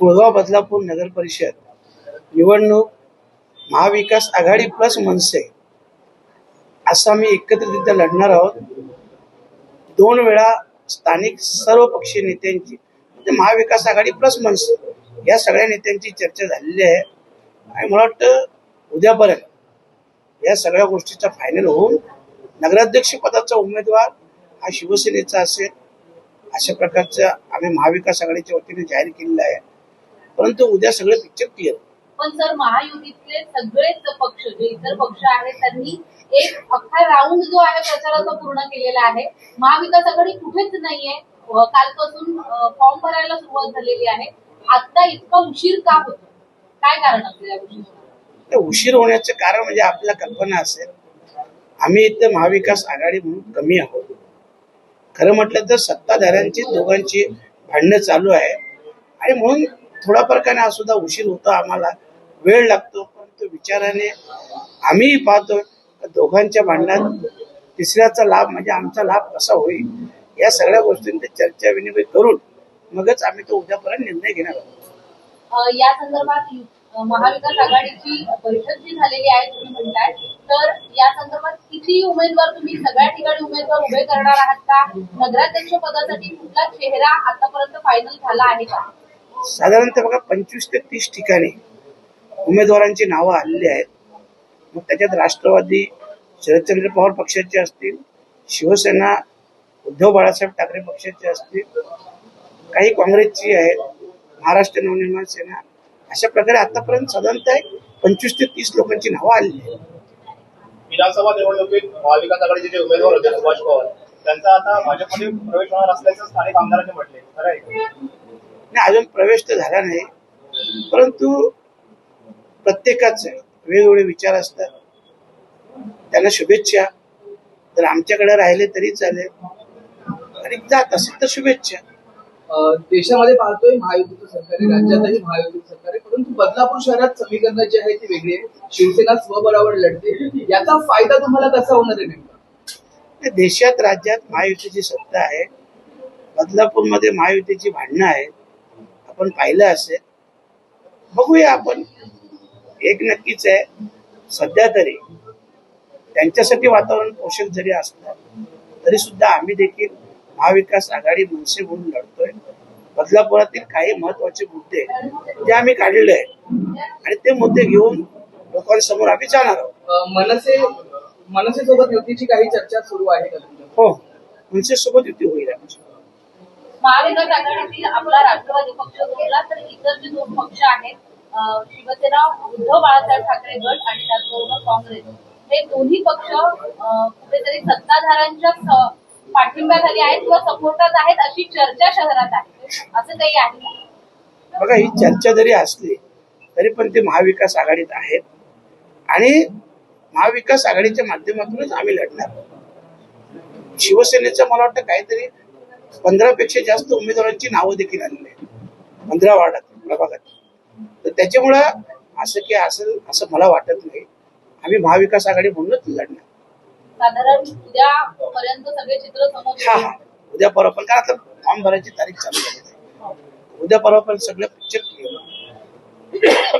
कुळगाव बदलापूर नगर परिषद निवडणूक महाविकास आघाडी प्लस मनसे. असं आम्ही एकत्रितरित्या लढणार आहोत. दोन वेळा स्थानिक सर्व पक्षीय नेत्यांची म्हणजे महाविकास आघाडी प्लस मनसे या सगळ्या नेत्यांची चर्चा झालेली आहे. आणि मला वाटतं उद्यापर्यंत या सगळ्या गोष्टीचा फायनल होऊन नगराध्यक्ष पदाचा उमेदवार हा शिवसेनेचा असेल अशा प्रकारचं आम्ही महाविकास आघाडीच्या वतीने जाहीर केलेलं आहे. परंतु उद्या सगळं पिक्चर क्लिअर पण सर महायुतीतले सगळेच पक्ष जे इतर पक्ष आहेत त्यांनी एक अख्खा राऊंड जो आहे प्रचाराचा पूर्ण केलेला आहे. महाविकास आघाडी कुठेच नाहीये. कालपासून फॉर्म भरायला सुरुवात झालेली आहे. आता इतका उशीर का होतो काय कारण असेल उशीर होण्याचं कारण म्हणजे आपल्याला कल्पना असेल आम्ही इथं महाविकास आघाडी म्हणून कमी आहोत. खरं म्हटलं तर सत्ताधाऱ्यांची दोघांची भांडणं चालू आहे. आणि म्हणून थोडाफार का नाही सुद्धा उशीर होतो आम्हाला वेळ लागतो परंतु विचाराने आम्ही पाहतो दोघांच्या भांडणात तिसऱ्याचा लाभ म्हणजे आमचा लाभ कसा होईल या सगळ्या गोष्टींची चर्चा विनिमय करून मगच आम्ही तो उद्यापर्यंत निर्णय घेणार आहोत. या संदर्भात महाविकास आघाडीची बैठक जी झालेली आहे तुम्ही म्हणताय तर या संदर्भात किती उमेदवार तुम्ही सगळ्या ठिकाणी उमेदवार उभे करणार आहात का? नगराध्यक्ष पदासाठी कुठला चेहरा आतापर्यंत फायनल झाला आहे का? साधारणतः बघा पंचवीस ते तीस ठिकाणी उमेदवारांची नावं आलेली आहेत. मग त्याच्यात राष्ट्रवादी शरदचंद्र पवार पक्षाचे असतील शिवसेना उद्धव बाळासाहेब ठाकरे पक्षाचे असतील काही काँग्रेसची आहेत महाराष्ट्र नवनिर्माण सेना अशा प्रकारे आतापर्यंत साधारणतः पंचवीस ते तीस लोकांची नावं आलेली आहेत. विधानसभा निवडणुकीत महाविकास आघाडीचे जे उमेदवार होते सुभाष पवार त्यांचा आता भाजपमध्ये प्रवेश होणार असल्याचं स्थानिक आमदारांनी म्हटले खरं आहे नाही अजून प्रवेश तर झाला नाही. परंतु प्रत्येकाचे वेगवेगळे विचार असतात. त्यांना शुभेच्छा. तर आमच्याकडे राहिले तरी चालेल. आणि जात असेल तर शुभेच्छा. देशामध्ये पाहतोय महायुतीचं सरकार आहे राज्यातही महायुतीचं सरकार आहे. परंतु बदलापूर शहरात समीकरणं जी आहे ती वेगळी आहे शिवसेना स्वबळावर लढते. याचा फायदा तुम्हाला कसा होणार आहे नेमका? देशात राज्यात महायुतीची सत्ता आहे. बदलापूरमध्ये महायुतीची भांडणं आहेत. आपण पाहिलं असेल बघूया आपण. एक नक्कीच आहे सध्या तरी त्यांच्यासाठी वातावरण पोषक जरी असलं तरी सुद्धा आम्ही देखील महाविकास आघाडी मनसे म्हणून लढतोय. बदलापुरातील काही महत्त्वाचे मुद्दे जे आम्ही काढलेले आहेत. आणि ते मुद्दे घेऊन लोकांसमोर आम्ही जाणार आहोत. मनसे मनसे सोबत युतीची काही चर्चा सुरू आहे हो मनसे सोबत युती होईल आमची. महाविकास आघाडीतील आपला राष्ट्रवादी पक्ष सोडला तर इतर जे दोन पक्ष आहेत शिवसेना उद्धव बाळासाहेब ठाकरे गट आणि त्याचबरोबर काँग्रेस हे दोन्ही पक्ष कुठेतरी सत्ताधाऱ्यांच्या पाठिंब्याखाली आहेत किंवा सपोर्टात आहेत अशी चर्चा शहरात आहे. असं काही आहे बघा ही चर्चा जरी असली तरी पण ते महाविकास आघाडीत आहेत. आणि महाविकास आघाडीच्या माध्यमातूनच आम्ही लढणार. शिवसेनेचं मला वाटतं काहीतरी पंधरापेक्षा जास्त उमेदवारांची नावं देखील आलेली आहेत. पंधरा वार्डात प्रभागात तर त्याच्यामुळं असं की असं असं मला वाटत नाही. आम्ही महाविकास आघाडी म्हणूनच लढणार. साधारण उद्या पर्यंत सगळे चित्र समोर हा. हा. उद्या परवा पण कारण आता फॉर्म भरायची तारीख चालू झाली आहे. उद्या परवा पण सगळं पिक्चर क्लिअर